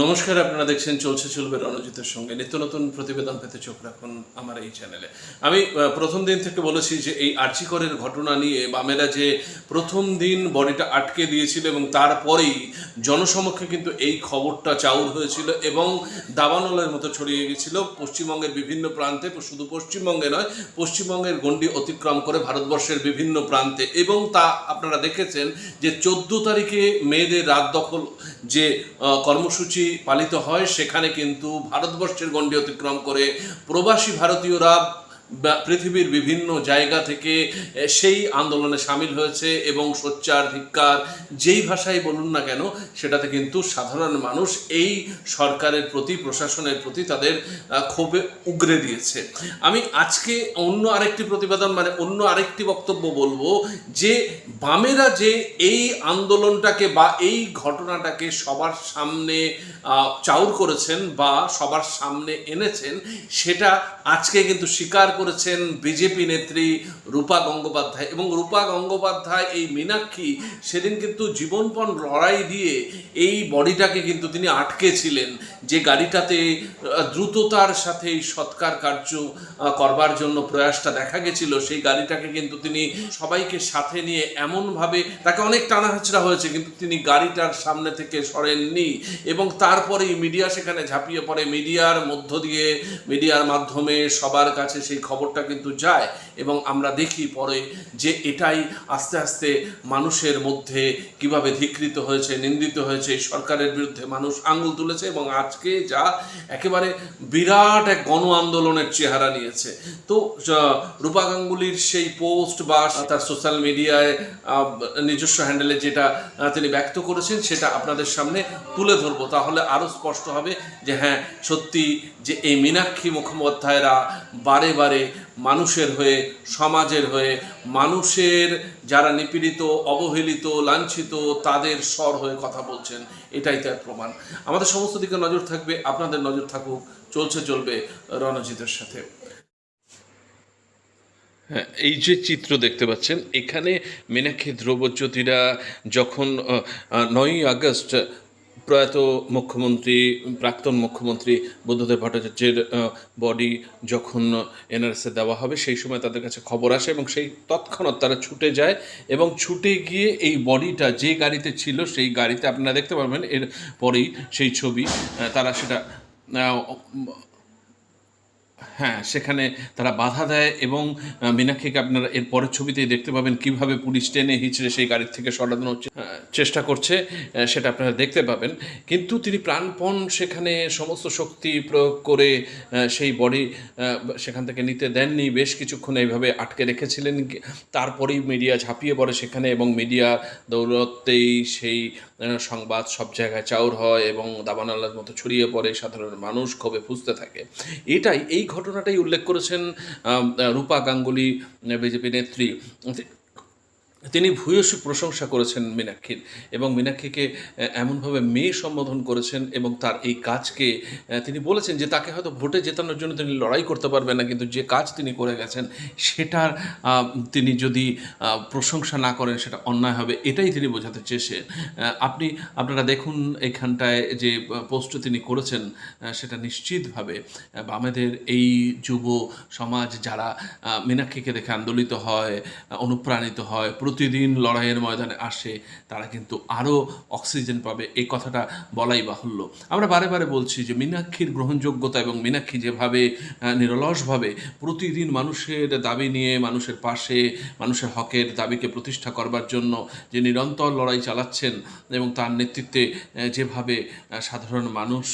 নমস্কার আপনারা দেখছেন চলছে চলবে রণজিতের সঙ্গে। নিত্য নতুন প্রতিবেদন পেতে চোখ রাখুন আমার এই চ্যানেলে। আমি প্রথম দিন থেকে বলেছি যে এই আর্চিকরের ঘটনা নিয়ে বামেরা যে প্রথম দিন বডিটা আটকে দিয়েছিল এবং তারপরেই জনসমক্ষে কিন্তু এই খবরটা চাউর হয়েছিল এবং দাবানলের মতো ছড়িয়ে গেছিল। পশ্চিমবঙ্গের বিভিন্ন প্রান্তে শুধু পশ্চিমবঙ্গে নয় পশ্চিমবঙ্গের গণ্ডি অতিক্রম করে ভারতবর্ষের বিভিন্ন প্রান্তে। এবং তা আপনারা দেখেছেন যে চোদ্দ তারিখে মেয়েদের রাত দখল যে আহ, কর্মসূচি পালিত হয় সেখানে কিন্তু ভারতবর্ষের গণ্ডি অতিক্রম করে প্রবাসী ভারতীয়রা পৃথিবীর বিভিন্ন জায়গা থেকে সেই আন্দোলনে সামিল হয়েছে এবং সোচ্চার, ধিক্কার, যেই ভাষায় বলুন না কেন, সেটাতে কিন্তু সাধারণ মানুষ এই সরকারের প্রতি, প্রশাসনের প্রতি তাদের ক্ষোভে উগরে দিয়েছে। আমি আজকে অন্য আরেকটি প্রতিবেদন মানে অন্য আরেকটি বক্তব্য বলব যে, বামেরা যে এই আন্দোলনটাকে বা এই ঘটনাটাকে সবার সামনে চাউর করেছেন বা সবার সামনে এনেছেন, সেটা আজকে কিন্তু স্বীকার করেছেন বিজেপি নেত্রী রূপা গঙ্গোপাধ্যায়। এবং রূপা গঙ্গোপাধ্যায়, এই মীনাক্ষী সেদিন কিন্তু জীবনপণ লড়াই দিয়ে এই বডিটাকে কিন্তু তিনি আটকেছিলেন, যে গাড়িটাতে দ্রুততার সাথে এই সৎকার কার্য করবার জন্য প্রয়াসটা দেখা গেছিল। সেই গাড়িটাকে কিন্তু তিনি সবাইকে সাথে নিয়ে এমনভাবে তাকে অনেক টানা হাঁচড়া হয়েছে, কিন্তু তিনি গাড়িটার সামনে থেকে সরেননি। এবং তারপরেই মিডিয়া সেখানে ঝাঁপিয়ে পড়ে। মিডিয়ার মধ্য দিয়ে, মিডিয়ার মাধ্যমে সবার কাছে সেই খবরটা কিন্তু যায় এবং আমরা দেখি পরে যে এটাই আস্তে আস্তে মানুষের মধ্যে কীভাবে ধিকৃত হয়েছে, নিন্দিত হয়েছে, সরকারের বিরুদ্ধে মানুষ আঙুল তুলেছে এবং আজকে যা একেবারে বিরাট এক গণ আন্দোলনের চেহারা নিয়েছে। তো রূপা গাঙ্গুলির সেই পোস্ট বা তার সোশ্যাল মিডিয়ায় নিজস্ব হ্যান্ডেলে যেটা তিনি ব্যক্ত করেছেন সেটা আপনাদের সামনে তুলে ধরবো। তাহলে আরও স্পষ্ট হবে যে হ্যাঁ সত্যি যে এই মীনাক্ষী মুখোপাধ্যায়রা বারে বারে মানুষের হয়ে, সমাজের হয়ে, মানুষের যারা নিপীড়িত, অবহেলিত, লাঞ্ছিত, তাদের স্বর হয়ে কথা বলছেন, এটাই তার প্রমাণ। আমাদের সমস্ত দিকে নজর থাকবে, আপনাদের নজর থাকুক, চলছে, চলবে রণজিতের সাথে। হ্যাঁ এই যে চিত্র দেখতে পাচ্ছেন, এখানে মীনাক্ষী, ধ্রুবজ্যোতিরা যখন নয়ই আগস্ট প্রয়াত মুখ্যমন্ত্রী, প্রাক্তন মুখ্যমন্ত্রী বুদ্ধদেব ভট্টাচার্যের বডি যখন এনআরএসে দেওয়া হবে, সেই সময় তাদের কাছে খবর আসে এবং সেই তৎক্ষণাৎ তারা ছুটে যায় এবং ছুটে গিয়ে এই বডিটা যে গাড়িতে ছিল, সেই গাড়িতে আপনারা দেখতে পারবেন, এর পরেই সেই ছবি তারা সেটা হ্যাঁ সেখানে তারা বাধা দেয় এবং মীনাক্ষীকে আপনারা এর পরের ছবিতেই দেখতে পাবেন কীভাবে পুলিশ টেনে হিচড়ে সেই গাড়ির থেকে সরানোর চেষ্টা করছে সেটা আপনারা দেখতে পাবেন। কিন্তু তিনি প্রাণপণ সেখানে সমস্ত শক্তি প্রয়োগ করে সেই বডি সেখান থেকে নিতে দেননি। বেশ কিছুক্ষণ এইভাবে আটকে রেখেছিলেন। তারপরেই মিডিয়া ঝাঁপিয়ে পড়ে সেখানে এবং মিডিয়া দৌলতেই সেই সংবাদ সব জায়গায় চাউর হয় এবং দাবানালার মতো ছড়িয়ে পড়ে। সাধারণ মানুষ ক্ষোভে ফুসতে থাকে। এটাই, এই ঘটনাটাই উল্লেখ করেছেন রূপা গাঙ্গুলি বিজেপি নেত্রী। তিনি ভূয়সী প্রশংসা করেছেন মীনাক্ষীর এবং মীনাক্ষীকে এমনভাবে মেয়ে সম্বোধন করেছেন এবং তার এই কাজকে তিনি বলেছেন যে তাকে হয়তো ভোটে জেতানোর জন্য তিনি লড়াই করতে পারবেন না, কিন্তু যে কাজ তিনি করে গেছেন সেটার তিনি যদি প্রশংসা না করেন সেটা অন্যায় হবে, এটাই তিনি বোঝাতে চেয়েছেন। আপনি, আপনারা দেখুন এখানটায় যে পোস্ট তিনি করেছেন সেটা নিশ্চিতভাবে বামেদের এই যুব সমাজ যারা মীনাক্ষীকে দেখে আন্দোলিত হয় অনুপ্রাণিত হয় প্রতিদিন লড়াইয়ের ময়দানে আসে, তারা কিন্তু আরও অক্সিজেন পাবে। এই কথাটা বলাই বাহুল্য। আমরা বারে বারে বলছি যে মীনাক্ষীর গ্রহণযোগ্যতা এবং মীনাক্ষী যেভাবে নিরলসভাবে প্রতিদিন মানুষের দাবি নিয়ে মানুষের পাশে, মানুষের হকের দাবিকে প্রতিষ্ঠা করবার জন্য যে নিরন্তর লড়াই চালাচ্ছেন এবং তার নেতৃত্বে যেভাবে সাধারণ মানুষ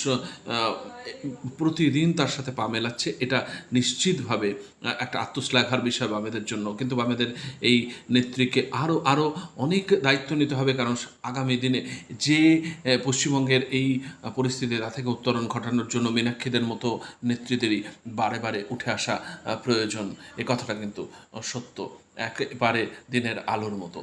প্রতিদিন তার সাথে পা মেলাচ্ছে, এটা নিশ্চিতভাবে একটা আত্মশ্লাঘার বিষয় বামেদের জন্য। কিন্তু বামেদের এই নেত্রীকে আরও আরও অনেক দায়িত্ব নিতে হবে, কারণ আগামী দিনে যে পশ্চিমবঙ্গের এই পরিস্থিতি, তা থেকে উত্তরণ ঘটানোর জন্য মীনাক্ষীদের মতো নেত্রীদেরই বারে বারে উঠে আসা প্রয়োজন। এ কথাটা কিন্তু সত্য। একেবারে দিনের আলোর মতো।